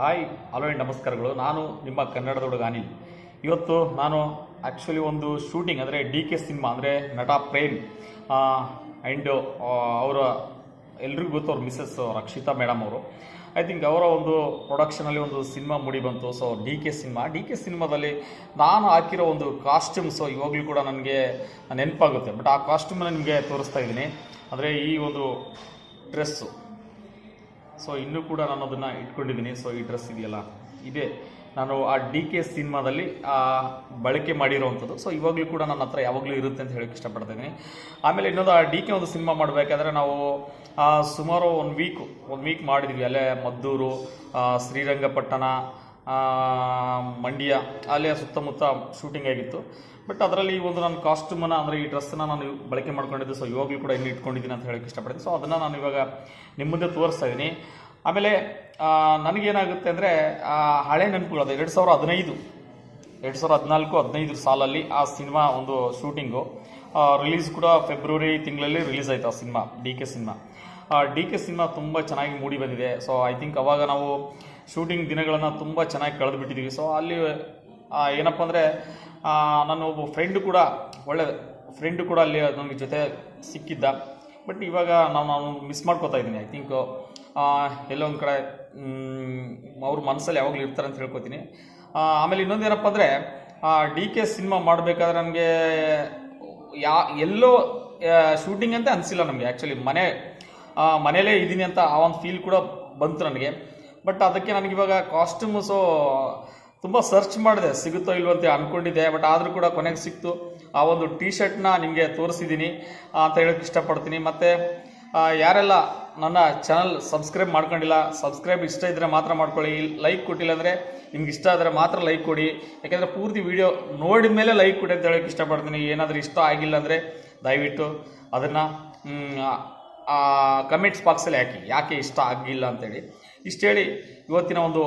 Hi, hello ನಮಸ್ಕಾರಗಳು. ನಾನು ನಿಮ್ಮ ಕನ್ನಡದ ಹುಡುಗ ಅನಿಲ್. ಇವತ್ತು ನಾನು ಆ್ಯಕ್ಚುಲಿ ಒಂದು ಶೂಟಿಂಗ್ ಅಂದರೆ ಡಿ ಕೆ ಸಿನಿಮಾ ಅಂದರೆ ನಟ ಪ್ರೇಮ್ ಆ್ಯಂಡ್ ಅವರ ಎಲ್ರಿಗೂ ಗೊತ್ತು ಅವ್ರ ಮಿಸ್ಸಸ್ ರಕ್ಷಿತಾ ಮೇಡಮ್ ಅವರು. ಐ ಥಿಂಕ್ ಅವರ ಒಂದು ಪ್ರೊಡಕ್ಷನಲ್ಲಿ ಒಂದು ಸಿನಿಮಾ ಮೂಡಿ ಬಂತು. So D K cinema. D K ಸಿನಿಮಾದಲ್ಲಿ ನಾನು ಹಾಕಿರೋ ಒಂದು ಕಾಸ್ಟ್ಯೂಮ್ಸು ಇವಾಗಲೂ ಕೂಡ ನನಗೆ ನೆನಪಾಗುತ್ತೆ. ಬಟ್ ಆ ಕಾಸ್ಟ್ಯೂಮನ್ನ ನಿಮಗೆ ತೋರಿಸ್ತಾ ಇದ್ದೀನಿ. ಅಂದರೆ ಈ ಒಂದು ಡ್ರೆಸ್ಸು ಸೊ ಇನ್ನೂ ಕೂಡ ನಾನು ಅದನ್ನು ಇಟ್ಕೊಂಡಿದ್ದೀನಿ. ಸೊ ಈ ಡ್ರೆಸ್ ಇದೆಯಲ್ಲ? ಇದೆ. ನಾನು ಆ ಡಿ ಕೆ ಸಿನಿಮಾದಲ್ಲಿ ಬಳಕೆ ಮಾಡಿರುವಂಥದ್ದು ಸೊ ಇವಾಗಲೂ ಕೂಡ ನನ್ನ ಹತ್ರ ಯಾವಾಗಲೂ ಇರುತ್ತೆ ಅಂತ ಹೇಳಕ್ಕೆ ಇಷ್ಟಪಡ್ತೀನಿ. ಆಮೇಲೆ ಇನ್ನೊಂದು, ಆ ಡಿ ಕೆ ಒಂದು ಸಿನಿಮಾ ಮಾಡಬೇಕಾದ್ರೆ ನಾವು ಸುಮಾರು ಒಂದು ವೀಕು ಒಂದು ವೀಕ್ ಮಾಡಿದ್ವಿ. ಅಲ್ಲೇ ಮದ್ದೂರು ಶ್ರೀರಂಗಪಟ್ಟಣ ಮಂಡ್ಯ, ಅಲ್ಲಿಯ ಸುತ್ತಮುತ್ತ ಶೂಟಿಂಗ್ ಆಗಿತ್ತು. ಬಟ್ ಅದರಲ್ಲಿ ಈ ಒಂದು ನಾನು ಕಾಸ್ಟ್ಯೂಮನ್ನು ಅಂದರೆ ಈ ಡ್ರೆಸ್ಸನ್ನು ನಾನು ಬಳಕೆ ಮಾಡ್ಕೊಂಡಿದ್ದೆ. ಸೊ ಇವಾಗಲೂ ಕೂಡ ಇನ್ನು ಇಟ್ಕೊಂಡಿದ್ದೀನಿ ಅಂತ ಹೇಳೋಕೆ ಇಷ್ಟಪಡ್ತೀನಿ. ಸೊ ಅದನ್ನು ನಾನು ಇವಾಗ ನಿಮ್ಮ ಮುಂದೆ ತೋರಿಸ್ತಾ ಇದ್ದೀನಿ. ಆಮೇಲೆ ನನಗೇನಾಗುತ್ತೆ ಅಂದರೆ ಹಳೆ ನೆನಪುಗಳು, ಅದು ಎರಡು ಸಾವಿರ ಹದಿನೈದು, ಎರಡು ಸಾವಿರದ ಹದಿನಾಲ್ಕು, ಹದಿನೈದು ಸಾಲಲ್ಲಿ ಆ ಸಿನಿಮಾ ಒಂದು ಶೂಟಿಂಗು ರಿಲೀಸ್ ಕೂಡ ಫೆಬ್ರವರಿ ತಿಂಗಳಲ್ಲಿ ರಿಲೀಸ್ ಆಯಿತು ಆ cinema, D K cinema. D K cinema ತುಂಬ ಚೆನ್ನಾಗಿ ಮೂಡಿ ಬಂದಿದೆ. ಸೊ ಐ ಥಿಂಕ್ ಅವಾಗ ನಾವು ಶೂಟಿಂಗ್ ದಿನಗಳನ್ನು ತುಂಬ ಚೆನ್ನಾಗಿ ಕಳೆದು ಬಿಟ್ಟಿದ್ದೀವಿ ಸೊ ಅಲ್ಲಿ ಏನಪ್ಪ ಅಂದರೆ ನನ್ನ ಒಬ್ಬ ಫ್ರೆಂಡು ಕೂಡ, ಒಳ್ಳೆ ಫ್ರೆಂಡು ಕೂಡ ಅಲ್ಲಿ ನನಗೆ ಜೊತೆ ಸಿಕ್ಕಿದ್ದ. ಬಟ್ ಇವಾಗ ನಾವು ನಾನು ಮಿಸ್ ಮಾಡ್ಕೋತಾ ಇದ್ದೀನಿ. ಐ ಥಿಂಕ್ ಎಲ್ಲೋ ಒಂದು ಕಡೆ ಅವ್ರ ಮನಸ್ಸಲ್ಲಿ ಯಾವಾಗಲೂ ಇರ್ತಾರೆ ಅಂತ ಹೇಳ್ಕೊತೀನಿ. ಆಮೇಲೆ ಇನ್ನೊಂದು ಏನಪ್ಪ ಅಂದರೆ ಡಿ ಕೆ ಸಿನಿಮಾ ಮಾಡಬೇಕಾದ್ರೆ ನನಗೆ ಯಾ, ಎಲ್ಲೋ ಶೂಟಿಂಗ್ ಅಂತ ಅನಿಸಿಲ್ಲ ನಮಗೆ. ಆ್ಯಕ್ಚುಲಿ ಮನೆ ಮನೇಲೇ ಇದ್ದೀನಿ ಅಂತ ಆ ಒಂದು ಫೀಲ್ ಕೂಡ ಬಂತು ನನಗೆ. ಬಟ್ ಅದಕ್ಕೆ ನನಗೆ ಇವಾಗ ಕಾಸ್ಟ್ಯೂಮ್ಸು ತುಂಬ ಸರ್ಚ್ ಮಾಡಿದೆ. ಸಿಗುತ್ತೋ ಇಲ್ವೋ ಅಂತ ಅಂದ್ಕೊಂಡಿದ್ದೆ ಬಟ್ ಆದರೂ ಕೂಡ ಕೊನೆಗೆ ಸಿಕ್ತು. ಆ ಒಂದು ಟೀ ಶರ್ಟ್ನ ನಿಮಗೆ ತೋರಿಸಿದ್ದೀನಿ ಅಂತ ಹೇಳೋಕ್ಕೆ ಇಷ್ಟಪಡ್ತೀನಿ. ಮತ್ತು ಯಾರೆಲ್ಲ ನನ್ನ ಚಾನಲ್ ಸಬ್ಸ್ಕ್ರೈಬ್ ಮಾಡ್ಕೊಂಡಿಲ್ಲ ಸಬ್ಸ್ಕ್ರೈಬ್ ಇಷ್ಟ ಇದ್ದರೆ ಮಾತ್ರ ಮಾಡ್ಕೊಳ್ಳಿ. ಲೈಕ್ ಕೊಟ್ಟಿಲ್ಲ ಅಂದರೆ ನಿಮ್ಗೆ ಇಷ್ಟ ಆದರೆ ಮಾತ್ರ ಲೈಕ್ ಕೊಡಿ. ಯಾಕೆಂದರೆ ಪೂರ್ತಿ ವಿಡಿಯೋ ನೋಡಿದ ಮೇಲೆ ಲೈಕ್ ಕೊಡಿ ಅಂತ ಹೇಳೋಕ್ಕೆ ಇಷ್ಟಪಡ್ತೀನಿ. ಏನಾದರೂ ಇಷ್ಟ ಆಗಿಲ್ಲ ಅಂದರೆ ದಯವಿಟ್ಟು ಅದನ್ನು ಕಮೆಂಟ್ಸ್ ಬಾಕ್ಸಲ್ಲಿ ಹಾಕಿ. ಯಾಕೆ ಇಷ್ಟ ಆಗಿಲ್ಲ ಅಂತೇಳಿ ಇಷ್ಟು ಹೇಳಿ ಇವತ್ತಿನ ಒಂದು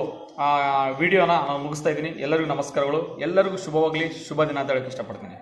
ವಿಡಿಯೋನ ನಾನು ಮುಗಿಸ್ತಾ ಇದ್ದೀನಿ. ಎಲ್ಲರಿಗೂ ನಮಸ್ಕಾರಗಳು. ಎಲ್ಲರಿಗೂ ಶುಭವಾಗಲಿ. ಶುಭ ದಿನ ಅಂತ ಹೇಳೋಕ್ಕೆ ಇಷ್ಟಪಡ್ತೀನಿ.